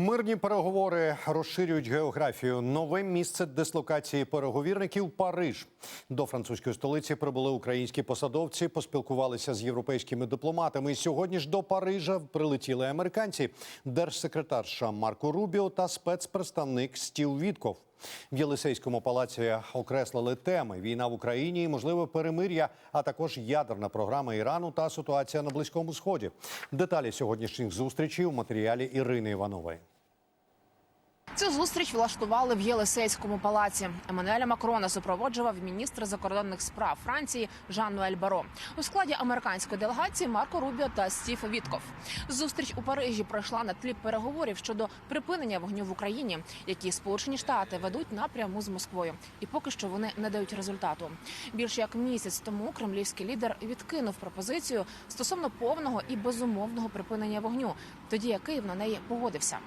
Мирні переговори розширюють географію. Нове місце дислокації переговірників Париж. До французької столиці прибули українські посадовці, поспілкувалися з європейськими дипломатами. І сьогодні ж до Парижа прилетіли американці, держсекретар США Марко Рубіо та спецпредставник Стів Вітков. В Єлисейському палаці окреслили теми: війна в Україні, можливе перемир'я, а також ядерна програма Ірану та ситуація на Близькому Сході. Деталі сьогоднішніх зустрічей у матеріалі Ірини Іванової. Цю зустріч влаштували в Єлисейському палаці. Еммануеля Макрона супроводжував міністр закордонних справ Франції Жан-Ноель Баро. У складі американської делегації Марко Рубіо та Стів Вітков. Зустріч у Парижі пройшла на тлі переговорів щодо припинення вогню в Україні, які Сполучені Штати ведуть напряму з Москвою. І поки що вони не дають результату. Більше як місяць тому кремлівський лідер відкинув пропозицію стосовно повного і безумовного припинення вогню, тоді як Київ на неї погодився.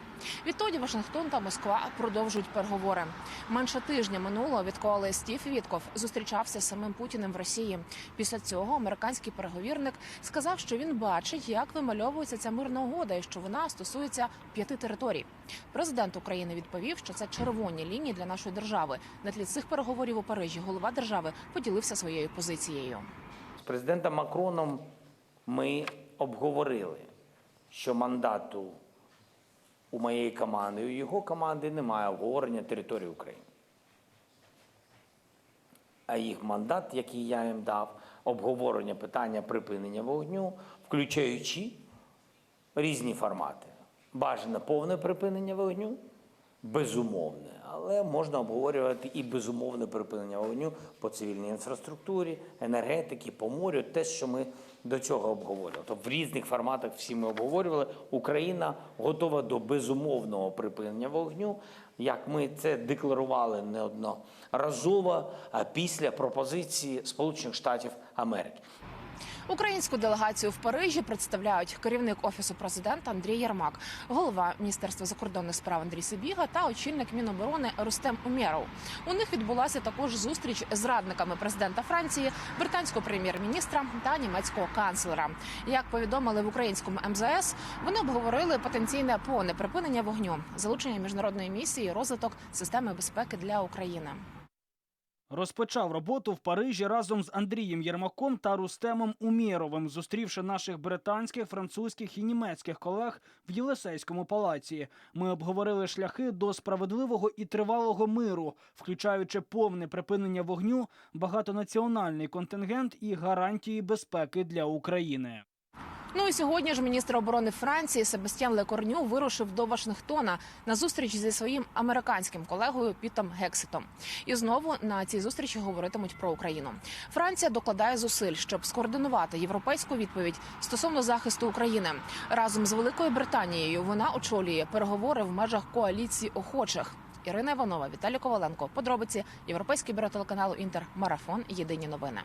Відтоді Вашингтон та Москва продовжують переговори. Менше тижня минуло, відколи Стів Вітков зустрічався з самим Путіним в Росії. Після цього американський переговірник сказав, що він бачить, як вимальовується ця мирна угода, і що вона стосується п'яти територій. Президент України відповів, що це червоні лінії для нашої держави. На тлі цих переговорів у Парижі голова держави поділився своєю позицією. З президентом Макроном ми обговорили, що мандату у моєї команди, у його команди немає обговорення території України. А їх мандат, який я їм дав, обговорення питання припинення вогню, включаючи різні формати. Бажане повне припинення вогню, безумовне, але можна обговорювати і безумовне припинення вогню по цивільній інфраструктурі, енергетики, по морю, те, що ми до цього обговорювали. Тобто в різних форматах всі ми обговорювали. Україна готова до безумовного припинення вогню, як ми це декларували неодноразово після пропозиції Сполучених Штатів Америки. Українську делегацію в Парижі представляють керівник офісу президента Андрій Єрмак, голова міністерства закордонних справ Андрій Сибіга та очільник Міноборони Рустем Умєров. У них відбулася також зустріч з радниками президента Франції, британського прем'єр-міністра та німецького канцлера. Як повідомили в українському МЗС, вони обговорили потенційне повне припинення вогню, залучення міжнародної місії, розвиток системи безпеки для України. Розпочав роботу в Парижі разом з Андрієм Єрмаком та Рустемом Умєровим, зустрівши наших британських, французьких і німецьких колег в Єлисейському палаці. Ми обговорили шляхи до справедливого і тривалого миру, включаючи повне припинення вогню, багатонаціональний контингент і гарантії безпеки для України. Ну і сьогодні ж міністр оборони Франції Себастьян Лекорню вирушив до Вашингтона на зустріч зі своїм американським колегою Пітом Гекситом. І знову на цій зустрічі говоритимуть про Україну. Франція докладає зусиль, щоб скоординувати європейську відповідь стосовно захисту України разом з Великою Британією. Вона очолює переговори в межах коаліції охочих. Ірина Іванова, Віталій Коваленко. Подробиці Європейський бюро телеканалу Інтер. Марафон. Єдині новини.